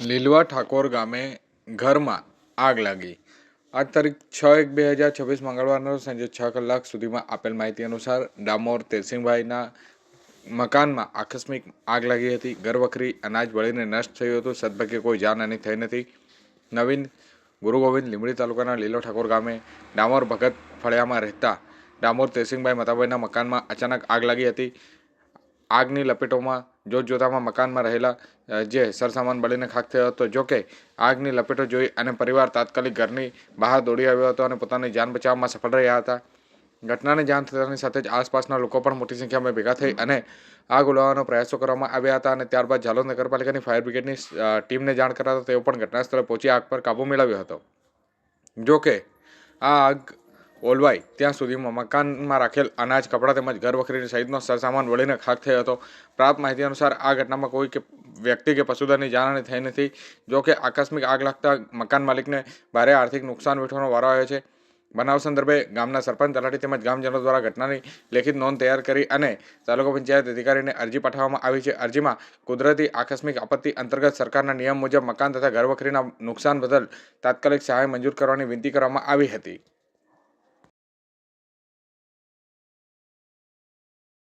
લીલવા ઠાકોર ગામે ઘરમાં આગ લાગી. આઠ તારીખ છ એક બે હજાર છવ્વીસ મંગળવારના સાંજે છ કલાક સુધીમાં આપેલ માહિતી અનુસાર ડામોર તેરસિંહભાઈના મકાનમાં આકસ્મિક આગ લાગી હતી. ઘરવખરી અનાજ બળીને નષ્ટ થયું હતું. સદભાગ્યે કોઈ જાનહાની થઈ નથી. નવીન ગુરુ ગોવિંદ લીંબડી તાલુકાના લીલો ઠાકોર ગામે ડામોર ભગત ફળિયામાં રહેતા ડામોર તેરસિંહભાઈ મતાભાઈના મકાનમાં અચાનક આગ લાગી હતી. આગની લપેટોમાં જોત જોતામાં મકાનમાં રહેલા જે સરસામાન બળીને ખાક થયો હતો જોકે આગની લપેટો જોઈ અને પરિવાર તાત્કાલિક ઘરની બહાર દોડી આવ્યો હતો અને પોતાની જાન બચાવવામાં સફળ રહ્યા હતા. ઘટનાની જાણ થતાની સાથે જ આસપાસના લોકો પણ મોટી સંખ્યામાં ભેગા થઈ અને આગ ઓલવવાનો પ્રયાસો કરવામાં આવ્યા હતા અને ત્યારબાદ ઝાલોદ નગરપાલિકાની ફાયર બ્રિગેડની ટીમને જાણ કરાતા તેઓ પણ ઘટના સ્થળે પહોંચી આગ પર કાબૂ મેળવ્યો હતો. જોકે આ આગ ઓલવાઈ ત્યાં સુધીમાં મકાનમાં રાખેલ અનાજ, કપડાં તેમજ ઘર વખરી સહિતનો સરસામાન વળીને ખાક થયો હતો. પ્રાપ્ત માહિતી અનુસાર આ ઘટનામાં કોઈ કે વ્યક્તિ કે પશુધનની જાનહાની થઈ નથી જોકે આકસ્મિક આગ લાગતા મકાન માલિકને ભારે આર્થિક નુકસાન વેઠવાનો વારો આવ્યો છે. બનાવ સંદર્ભે ગામના સરપંચ, તલાટી તેમજ ગામજનો દ્વારા ઘટનાની લેખિત નોંધ તૈયાર કરી અને તાલુકા પંચાયત અધિકારીને અરજી પાઠવવામાં આવી છે. અરજીમાં કુદરતી આકસ્મિક આપત્તિ અંતર્ગત સરકારના નિયમ મુજબ મકાન તથા ઘરવખરીના નુકસાન બદલ તાત્કાલિક સહાય મંજૂર કરવાની વિનંતી કરવામાં આવી હતી.